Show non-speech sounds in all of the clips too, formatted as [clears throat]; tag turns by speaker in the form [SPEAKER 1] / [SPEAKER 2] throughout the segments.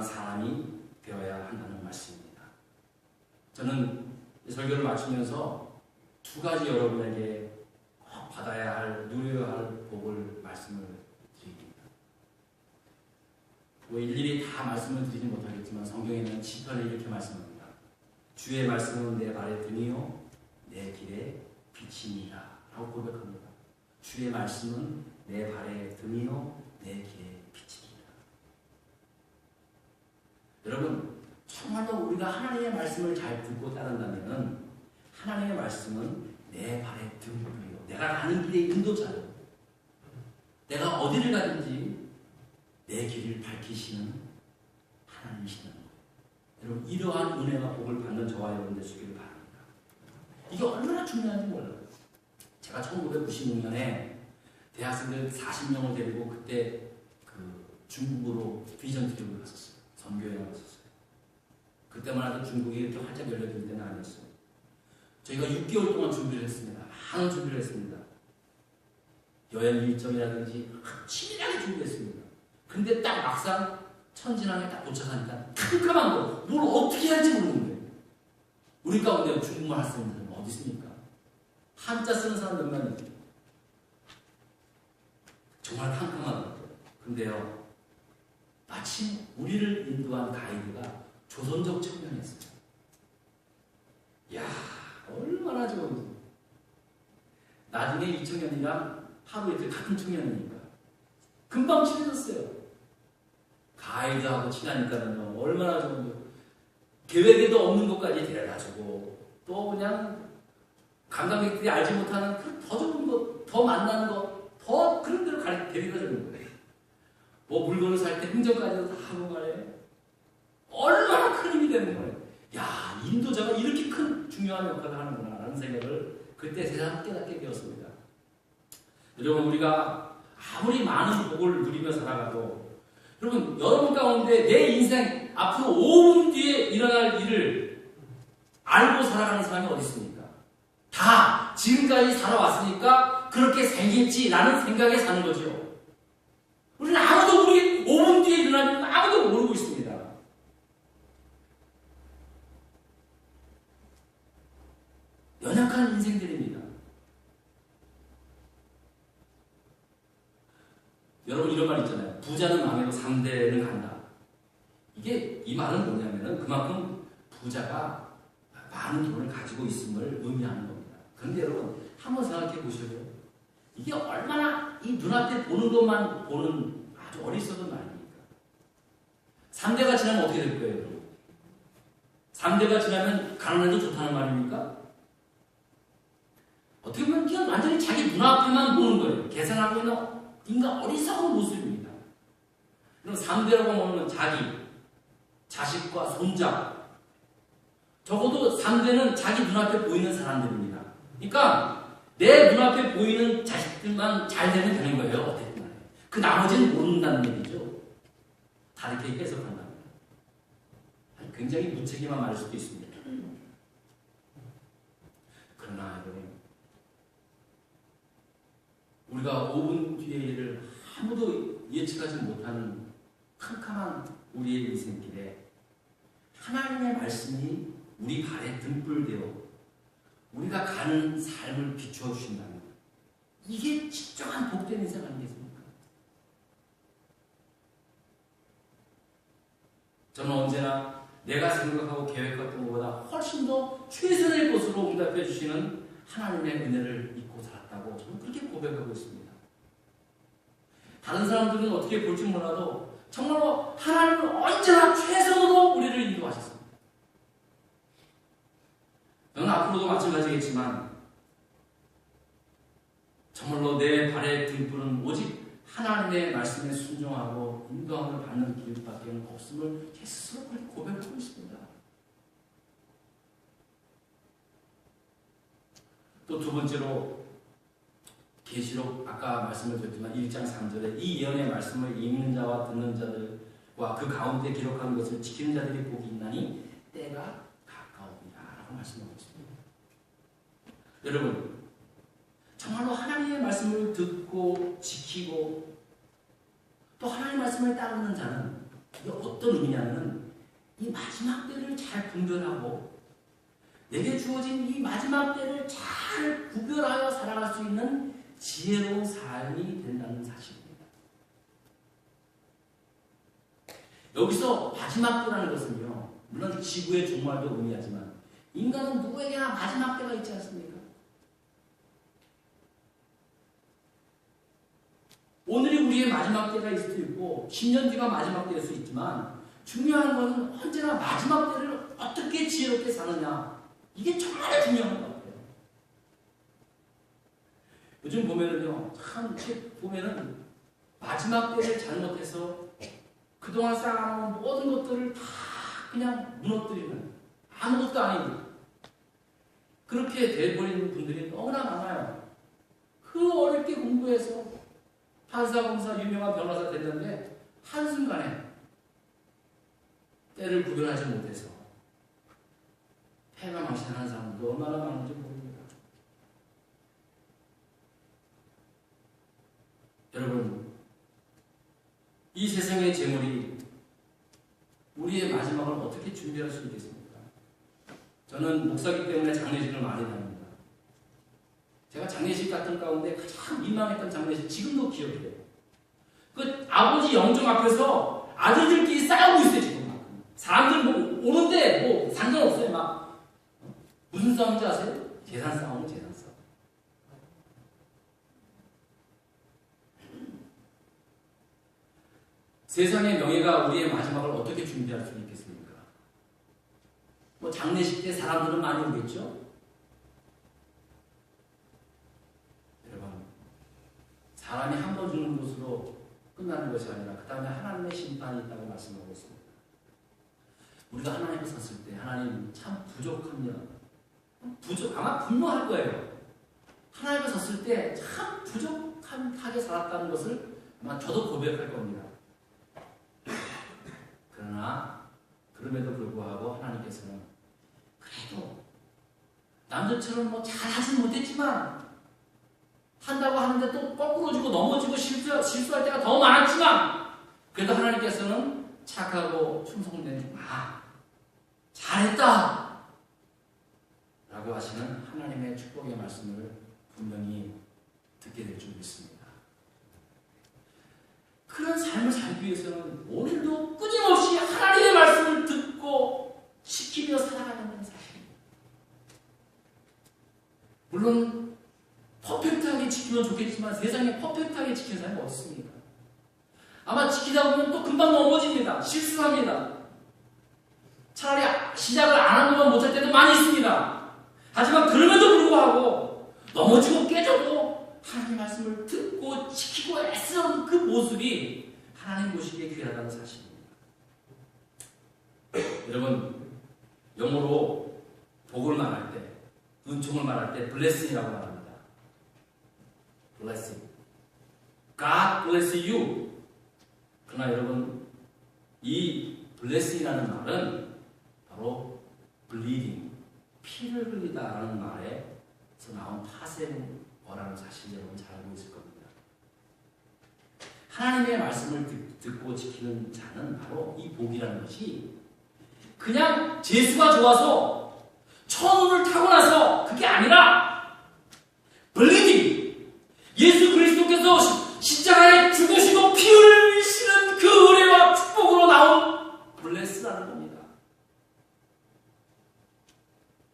[SPEAKER 1] 사람이 되어야 한다는 말씀입니다. 저는 이 설교를 마치면서 두 가지 여러분에게 꼭 받아야 할, 누려야 할 복을 말씀을 드립니다. 뭐 일일이 다 말씀을 드리지 못하겠지만 성경에는 시편에 이렇게 말씀합니다. 주의 말씀은 내 발에 등이요 내 길에 빛입니다. 라고 고백합니다. 주의 말씀은 내 발에 등이요 내 길에 빛입니다. 여러분 정말로 우리가 하나님의 말씀을 잘 듣고 따른다면 하나님의 말씀은 내 발에 등이요 내가 가는 길의 인도자요. 내가 어디를 가든지 내 길을 밝히시는 하나님이시는 거예요. 여러분 이러한 은혜와 복을 받는 저와 여러분 되시기를 바랍니다. 이게 얼마나 중요한지 몰라요. 제가 1996년에 대학생들 40명을 데리고 그때 그 중국으로 비전 트립을 갔었어요. 선교여행을 갔었어요. 그때만 해도 중국이 이렇게 활짝 열려있는 때는 아니었어요. 저희가 6개월 동안 준비를 했습니다. 많은 준비를 했습니다. 여행 일정이라든지 치밀하게 준비했습니다. 근데 딱 막상 천진항에 딱 도착하니까 캄캄한 거, 뭘 어떻게 할지 모르는 거예요. 우리 가운데 중국말 할 사람들은 어디 있습니까? 한자 쓰는 사람 몇 명이 정말 캄캄하더라고요. 근데요, 마침 우리를 인도한 가이드가 조선족 청년이었어요. 야 얼마나 좋은지. 나중에 이 청년이랑 하루 이틀 같은 청년이니까 금방 친해졌어요. 가이드하고 친하니까는요 얼마나 좋은지. 계획에도 없는 것까지 데려다주고 또 그냥 관광객들이 알지 못하는 더 좋은 것, 더 만나는 것, 더 그런 데로 가, 데리다 주는 거예요. 뭐 물건을 살때 흥정까지도 다 하고 말이에요. 얼마나 큰 힘이 되는 거예요. 야, 인도자가 이렇게 큰 중요한 역할을 하는구나 라는 생각을 그때 세상 깨닫게 되었습니다. 여러분, 우리가 아무리 많은 복을 누리며 살아가도 여러분, 여러분 가운데 내 인생 앞으로 5분 뒤에 일어날 일을 알고 살아가는 사람이 어디 있습니까? 다 지금까지 살아왔으니까 그렇게 생겼지라는 생각에 사는 거죠. 우리는 아무도 모르게 5분 뒤에 일은 아무도 모르고 있습니다. 연약한 인생들입니다. 여러분 이런 말 있잖아요. 부자는 망해도 상대는 간다. 이게 이 말은 뭐냐면은 그만큼 부자가 많은 돈을 가지고 있음을 의미하는 겁니다. 그런데 여러분 한번 생각해 보셔요. 이게 얼마나 이 눈앞에 보는 것만 보는 아주 어리석은 말입니까? 3대가 지나면 어떻게 될 거예요? 여러분? 3대가 지나면 가난해도 좋다는 말입니까? 어떻게 보면 그냥 완전히 자기 눈앞에만 보는 거예요. 계산하고 있는 인간 어리석은 모습입니다. 그럼 3대라고 하면 자기, 자식과 손자, 적어도 3대는 자기 눈앞에 보이는 사람들입니다. 그러니까 내 눈앞에 보이는 자식들만 잘 되면 되는 거예요. 보면. 그 나머지는 모른다는 얘기죠. 다르게 해석한다면. 굉장히 무책임한 말일 수도 있습니다. 그러나 여러분, 우리가 5분 뒤의 일을 아무도 예측하지 못하는 캄캄한 우리의 인생길에 하나님의 말씀이 우리 발에 등불되어 우리가 가는 삶을 비추어 주신다면 이게 진정한 복된 인생 아니겠습니까? 저는 언제나 내가 생각하고 계획했던 것보다 훨씬 더 최선의 것으로 응답해 주시는 하나님의 은혜를 잊고 살았다고 저는 그렇게 고백하고 있습니다. 다른 사람들은 어떻게 볼지 몰라도 정말로 하나님은 언제나 최선으로 우리를 인도하셨습니다. 저는 앞으로도 마찬가지겠지만 정말로 내 발의 등불은 오직 하나님의 말씀에 순종하고 인도함을 받는 길밖에 없음을 그렇게 고백하고 있습니다. 또 두 번째로 계시록 아까 말씀을 드렸지만 1장 3절에 이 예언의 말씀을 읽는 자와 듣는 자들과 그 가운데 기록한 것을 지키는 자들이 복이 있나니 때가 가까우니라 라고 말씀하고 있습니다. 여러분 정말로 하나님의 말씀을 듣고 지키고 또 하나님의 말씀을 따르는 자는 이게 어떤 의미냐면 이 마지막 때를 잘 분별하고 내게 주어진 이 마지막 때를 잘 구별하여 살아갈 수 있는 지혜로운 삶이 된다는 사실입니다. 여기서 마지막 때라는 것은요, 물론 지구의 종말도 의미하지만 인간은 누구에게나 마지막 때가 있지 않습니까? 오늘이 우리의 마지막 때가 있을 수도 있고 10년 뒤가 마지막 때일 수 있지만 중요한 것은 언제나 마지막 때를 어떻게 지혜롭게 사느냐 이게 정말 중요한 것 같아요. 요즘 보면은요 참 이렇게 보면은 마지막 때를 잘못해서 그동안 쌓아놓은 모든 것들을 다 그냥 무너뜨리는 아무것도 아닌 그렇게 돼버리는 분들이 너무나 많아요. 그 어렵게 공부해서 판사, 검사, 유명한 변호사 됐는데 한순간에 때를 구별하지 못해서 패망망신하는 사람도 얼마나 많은지 모릅니다. 여러분, 이 세상의 재물이 우리의 마지막을 어떻게 준비할 수 있겠습니까? 저는 목사기 때문에 장례식을 많이 다닙니다. 제가 장례식 같은 가운데 가장 민망했던 장례식 지금도 기억해요. 그 아버지 영종 앞에서 아들들끼리 싸우고 있어요 지금 막. 사람들 뭐 오는데 뭐 상관없어요 막 무슨 싸움인지 아세요? 재산 싸움, 재산 싸움. 세상의 명예가 우리의 마지막을 어떻게 준비할 수 있겠습니까? 뭐 장례식 때 사람들은 많이 오겠죠? 여러분, 사람이 한번 죽는 것으로 끝나는 것이 아니라 그 다음에 하나님의 심판이 있다고 말씀하고 있습니다. 우리가 하나님 앞에 섰을 때 하나님 참 부족합니다. 부족 아마 분노할 거예요. 하나님 앞에 섰을 때 참 부족하게 살았다는 것을 아마 저도 고백할 겁니다. 그러나 그럼에도 불구하고 하나님께서는 그래도 남들처럼 뭐 잘하진 못했지만 한다고 하는데 또 거꾸로 지고 넘어지고 실수, 실수할 때가 더 많았지만 그래도 하나님께서는 착하고 충성된 아 잘했다 라고 하시는 하나님의 축복의 말씀을 분명히 듣게 될 줄 믿습니다. 그런 삶을 살기 위해서는 오늘도 끊임없이 하나님의 말씀을 듣고 지키며 살아가는 사실입니다. 물론 퍼펙트하게 지키면 좋겠지만 세상에 퍼펙트하게 지키는 사람이 없습니다. 아마 지키다 보면 또 금방 넘어집니다. 실수합니다. 차라리 시작을 안한 것만 못할 때도 많이 있습니다. 하지만 그럼에도 불구하고 넘어지고 깨져도 하나님 말씀을 듣고 지키고 애쓰는 그 모습이 하나님 보시기에 귀하다는 사실입니다. [clears throat] 여러분 영어로 복을 말할 때 은총을 말할 때 blessing이라고 말합니다. Blessing. God bless you. 그러나 여러분 이 blessing이라는 말은 바로 bleeding, 피를 흘리다라는 말에서 나온 파생어라는 사실 여러분 잘 알고 있을 겁니다. 하나님의 말씀을 듣, 고 지키는 자는 바로 이 복이라는 것이 그냥 재수가 좋아서 천운을 타고 나서 그게 아니라 bleeding, 예수 그리스도께서 십자가에 죽으시고 피 흘리시는 그 은혜와 축복으로 나온 블레스라는 겁니다.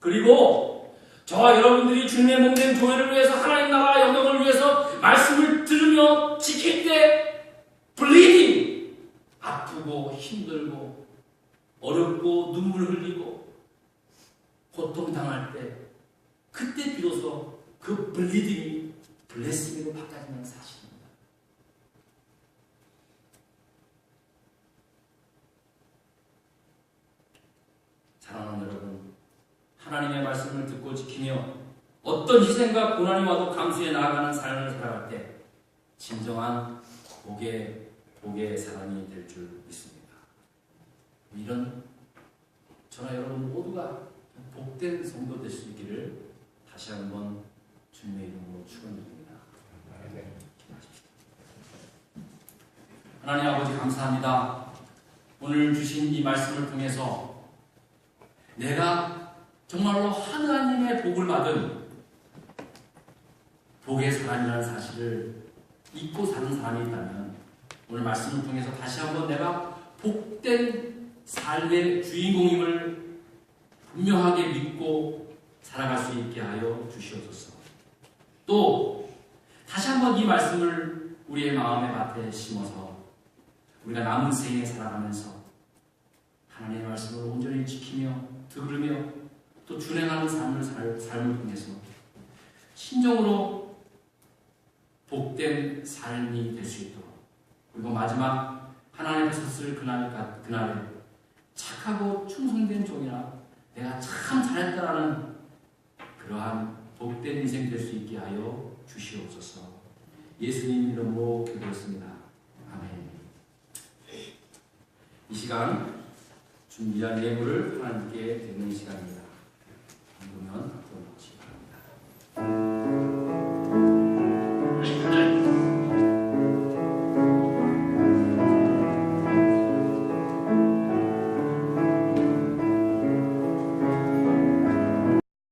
[SPEAKER 1] 그리고 저와 여러분들이 주님의 몸된 교회를 위해서 하나님 나라 영광을 위해서 말씀을 들으며 지킬 때 블리딩 아프고 힘들고 어렵고 눈물 흘리고 고통 당할 때 그때 비로소 그 블리딩이 블레싱으로 바꿔지는 사실입니다. 사랑하는 여러분, 하나님의 말씀을 듣고 지키며 어떤 희생과 고난이 와도 감수해 나아가는 삶을 살아갈 때 진정한 복의 복의 사람이 될 줄 믿습니다. 이런 저나 여러분 모두가 복된 성도 있기를 다시 한번 주님의 이름으로 축원드립니다. 하나님 아버지 감사합니다. 오늘 주신 이 말씀을 통해서 내가 정말로 하나님의 복을 받은 복의 사람이라는 사실을 잊고 사는 사람이 있다면 오늘 말씀을 통해서 다시 한번 내가 복된 삶의 주인공임을 분명하게 믿고 살아갈 수 있게 하여 주시옵소서. 또 다시 한번 이 말씀을 우리의 마음의 밭에 심어서 우리가 남은 생에 살아가면서 하나님의 말씀을 온전히 지키며 들으며 또 준행하는 삶을 살, 삶을 통해서 신정으로 복된 삶이 될 수 있도록. 그리고 마지막 하나님 앞에 섰을 그날, 그날에 착하고 충성된 종이라 내가 참 잘했다라는 그러한 복된 인생 될 수 있게 하여 주시옵소서 예수님 이름으로 기도했습니다. 아멘 이 시간 준비한 예물을 하나님께 드리는 시간입니다.